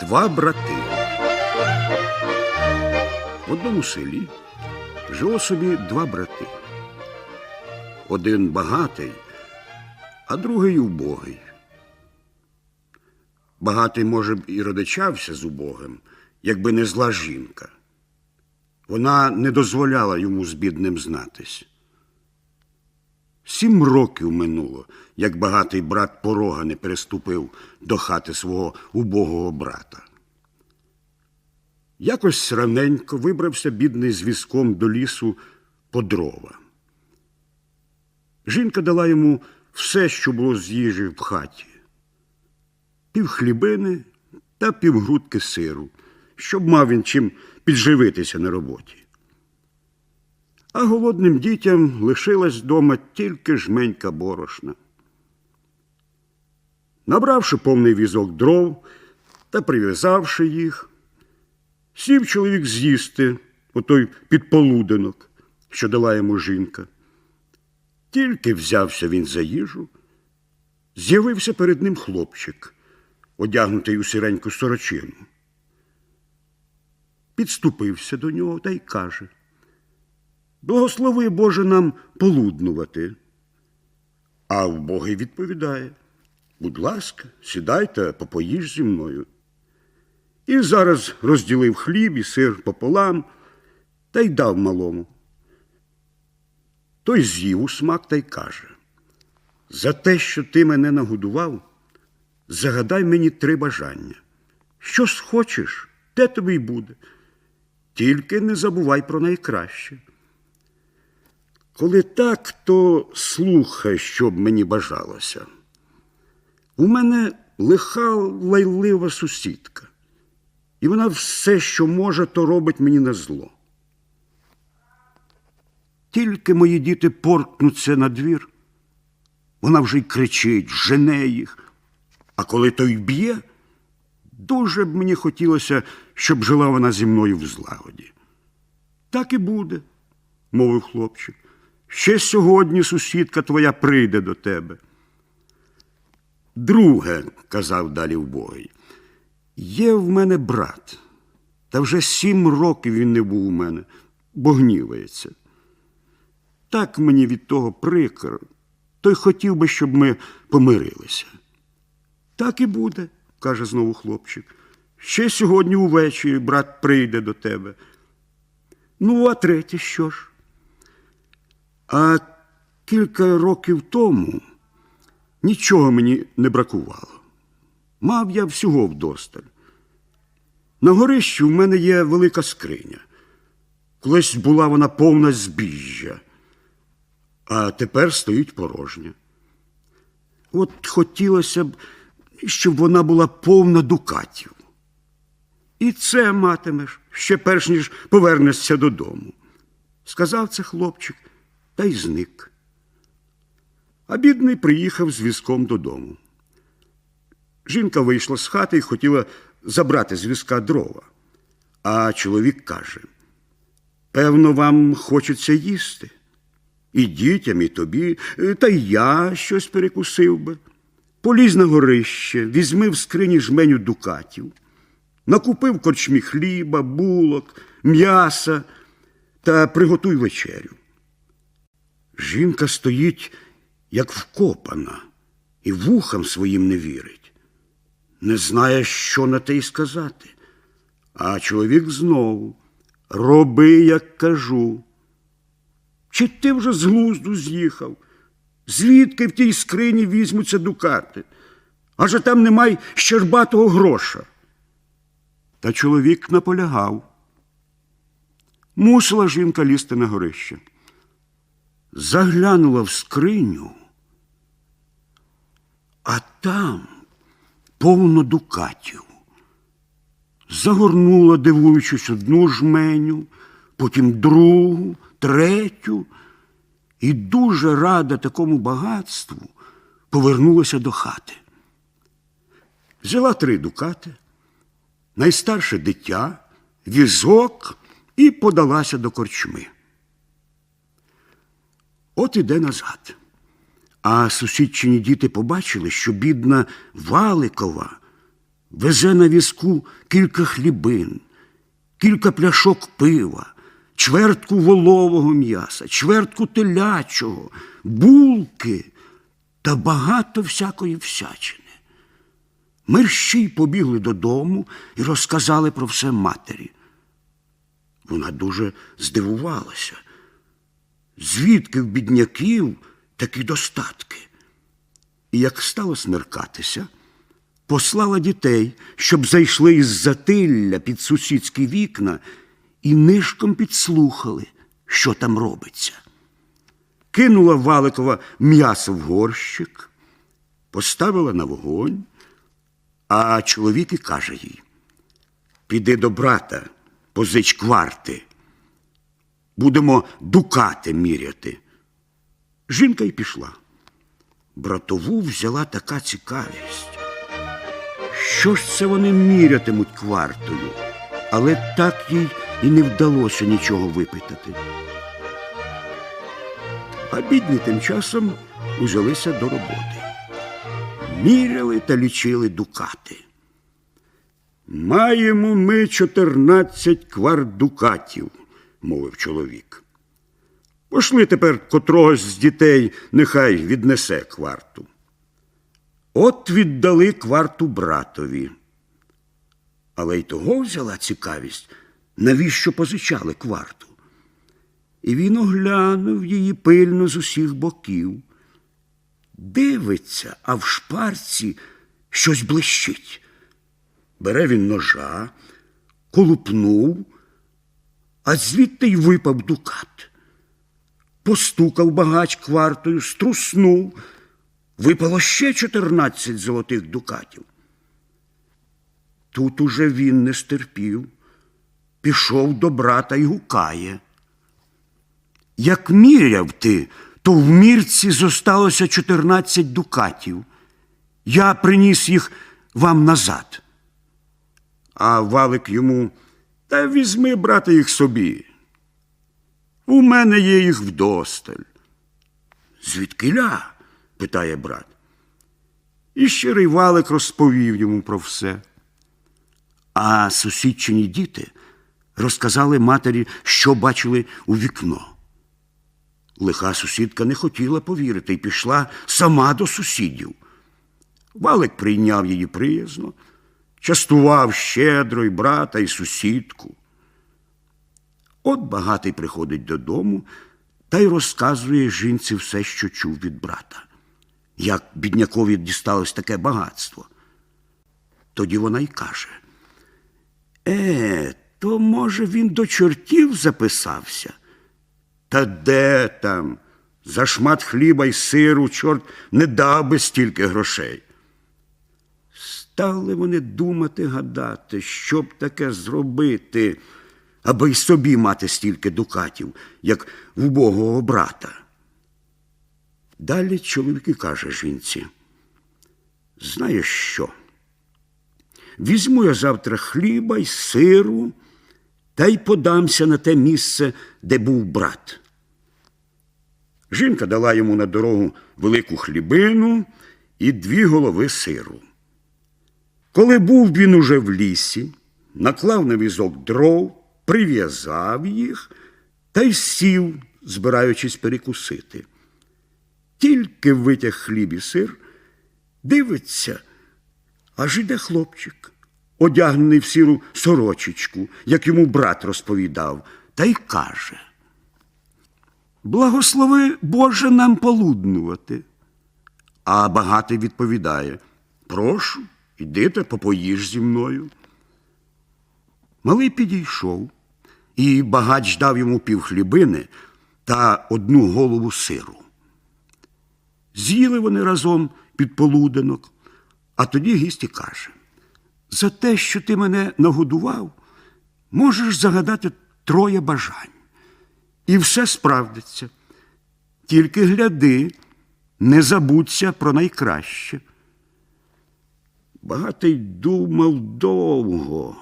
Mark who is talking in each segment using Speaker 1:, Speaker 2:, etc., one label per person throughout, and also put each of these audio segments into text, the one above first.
Speaker 1: Два брати. В одному селі жило собі два брати. Один багатий, а другий убогий. Багатий, може б, і родичався з убогим, якби не зла жінка. Вона не дозволяла йому з бідним знатись. Сім років минуло, як багатий брат порога не переступив до хати свого убогого брата. Якось раненько вибрався бідний з візком до лісу по дрова. Жінка дала йому все, що було з їжі в хаті, пів хлібини та півгрудки сиру, щоб мав він чим підживитися на роботі. А голодним дітям лишилась дома тільки жменька борошна. Набравши повний візок дров та прив'язавши їх, сів чоловік з'їсти отой підполуденок, що дала йому жінка. Тільки взявся він за їжу, з'явився перед ним хлопчик, одягнутий у сиреньку сорочину. Підступився до нього та й каже Благослови Боже нам полуднувати. А вбогий відповідає Будь ласка, сідай та попоїж зі мною. І зараз розділив хліб і сир пополам та й дав малому. Той з'їв у смак та й каже За те, що ти мене нагодував, загадай мені три бажання. Що схочеш, те тобі й буде. Тільки не забувай про найкраще. Коли так, то слухай, що б мені бажалося. У мене лиха лайлива сусідка, і вона все, що може, то робить мені на зло. Тільки мої діти поркнуться на двір, вона вже й кричить, жене їх. А коли той б'є, дуже б мені хотілося, щоб жила вона зі мною в злагоді. Так і буде, мовив хлопчик. Ще сьогодні сусідка твоя прийде до тебе. Друге, казав далі вбогий, є в мене брат, та вже сім років він не був у мене, бо гнівається. Так мені від того прикро, то й хотів би, щоб ми помирилися. Так і буде, каже знову хлопчик. Ще сьогодні увечері брат прийде до тебе. Ну, а третє що ж? А кілька років тому нічого мені не бракувало. Мав я всього вдосталь. На горищі в мене є велика скриня. Колись була вона повна збіжжя, а тепер стоїть порожня. От хотілося б, щоб вона була повна дукатів. І це матимеш ще перш ніж повернешся додому. Сказав це хлопчик та й зник. А бідний приїхав з візком додому. Жінка вийшла з хати і хотіла забрати з візка дрова. А чоловік каже: певно, вам хочеться їсти. І дітям, і тобі, та й я щось перекусив би. Полізь на горище, візьми в скрині жменю дукатів, накупив корчмі хліба, булок, м'яса та приготуй вечерю. Жінка стоїть, як вкопана, і вухам своїм не вірить, не знає, що на те й сказати. А чоловік знову роби, як кажу. Чи ти вже з глузду з'їхав? Звідки в тій скрині візьмуться дукати? Аже там немає щербатого гроша. Та чоловік наполягав. Мусила жінка лізти на горище. Заглянула в скриню, а там повно дукатів. Загорнула, дивуючись, одну жменю, потім другу, третю, і дуже рада такому багатству повернулася до хати. Взяла три дукати, найстарше дитя, візок і подалася до корчми. От іде назад. А сусідчині діти побачили, що бідна Валикова везе на візку кілька хлібин, кілька пляшок пива, чвертку волового м'яса, чвертку телячого, булки та багато всякої всячини. Мерщій побігли додому і розказали про все матері. Вона дуже здивувалася. Звідки в бідняків такі достатки? І як стало смеркатися, послала дітей, щоб зайшли із затилля під сусідські вікна і нишком підслухали, що там робиться. Кинула Валикова м'ясо в горщик, поставила на вогонь, а чоловік і каже їй: Піди до брата, позич кварти. Будемо дукати міряти. Жінка й пішла. Братову взяла така цікавість. Що ж це вони мірятимуть квартою? Але так їй і не вдалося нічого випитати. А бідні тим часом узялися до роботи. Міряли та лічили дукати. Маємо ми чотирнадцять кварт дукатів, мовив чоловік. Пошли тепер котрогось з дітей, нехай віднесе кварту. От віддали кварту братові. Але й того взяла цікавість, навіщо позичали кварту. І він оглянув її пильно з усіх боків. Дивиться, а в шпарці щось блищить. Бере він ножа, колупнув, а звідти й випав дукат. Постукав багач квартою, струснув, випало ще чотирнадцять золотих дукатів. Тут уже він не стерпів, пішов до брата й гукає. Як міряв ти, то в мірці зосталося чотирнадцять дукатів. Я приніс їх вам назад. А валик йому та візьми, брате, їх собі. У мене є їх вдосталь. Звідкиля? питає брат. І щирий валик розповів йому про все. А сусідчині діти розказали матері, що бачили у вікно. Лиха сусідка не хотіла повірити і пішла сама до сусідів. Валик прийняв її приязно, частував щедро й брата, і сусідку. От багатий приходить додому та й розказує жінці все, що чув від брата, як біднякові дісталось таке багатство. Тоді вона й каже: Е, то, може, він до чортів записався? Та де там? За шмат хліба й сиру чорт не дав би стільки грошей. Стали вони думати, гадати, що б таке зробити, аби й собі мати стільки дукатів, як в убогого брата. Далі чоловік і каже жінці, знаєш що? Візьму я завтра хліба й сиру та й подамся на те місце, де був брат. Жінка дала йому на дорогу велику хлібину і дві голови сиру. Коли був він уже в лісі, наклав на візок дров, прив'язав їх та й сів, збираючись перекусити. Тільки витяг хліб і сир, дивиться, аж іде хлопчик, одягнений в сіру сорочечку, як йому брат розповідав, та й каже. Благослови Боже нам полуднувати. А багатий відповідає Прошу, ідите, попоїж зі мною. Малий підійшов, і багач дав йому півхлібини та одну голову сиру. З'їли вони разом під полуденок, а тоді гість каже: За те, що ти мене нагодував, можеш загадати троє бажань. І все справдиться. Тільки гляди, не забудься про найкраще. Багатий думав довго,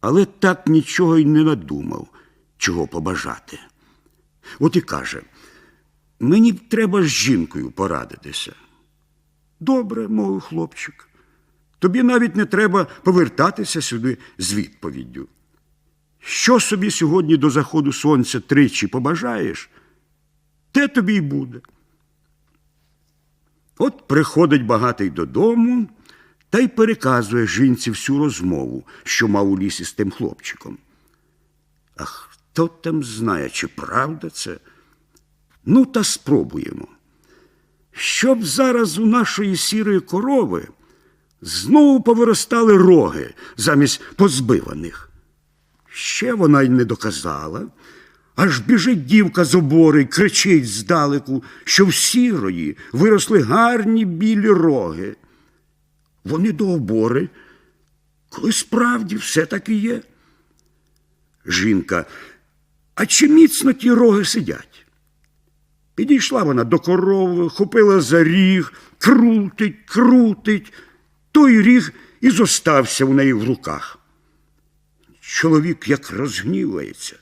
Speaker 1: але так нічого й не надумав, чого побажати. От і каже: Мені б треба з жінкою порадитися. Добре, мовив хлопчик. Тобі навіть не треба повертатися сюди з відповіддю. Що собі сьогодні до заходу сонця тричі побажаєш, те тобі й буде. От приходить багатий додому та й переказує жінці всю розмову, що мав у лісі з тим хлопчиком. А хто там знає, чи правда це? Ну, та спробуємо. Щоб зараз у нашої сірої корови знову повиростали роги замість позбиваних. Ще вона й не доказала, аж біжить дівка з обори кричить здалеку, що в сірої виросли гарні білі роги. Вони до обори, коли справді все так і є. Жінка, а чи міцно ті роги сидять? Підійшла вона до корови, хопила за ріг, крутить, крутить. Той ріг і зостався у неї в руках. Чоловік як розгнівається.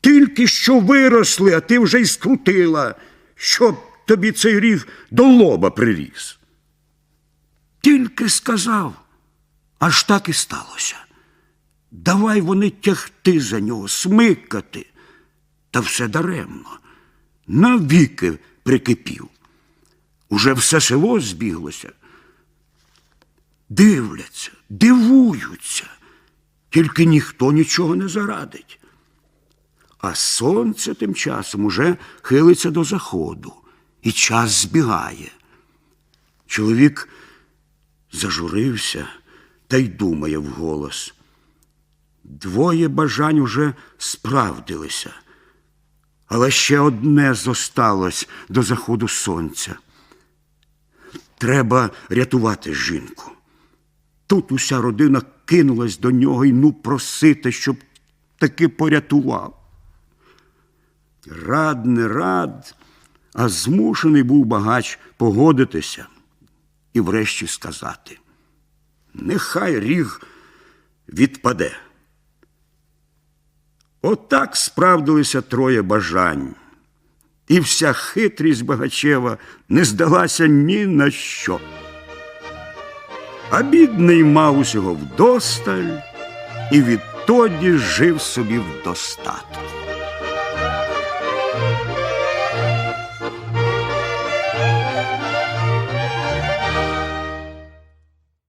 Speaker 1: Тільки що виросли, а ти вже й скрутила, щоб тобі цей ріг до лоба приріс. Тільки сказав, аж так і сталося. Давай вони тягти за нього, смикати. Та все даремно. Навіки прикипів. Уже все село збіглося. Дивляться, дивуються, тільки ніхто нічого не зарадить. А сонце тим часом уже хилиться до заходу, і час збігає. Чоловік зажурився та й думає вголос. Двоє бажань уже справдилися, але ще одне зосталось до заходу сонця. Треба рятувати жінку. Тут уся родина кинулась до нього і ну просити, щоб таки порятував. Рад не рад, а змушений був багач погодитися і врешті сказати: нехай ріг відпаде. Отак справдилися троє бажань, і вся хитрість багачева не здалася ні на що. А бідний мав усього вдосталь і відтоді жив собі в достатку.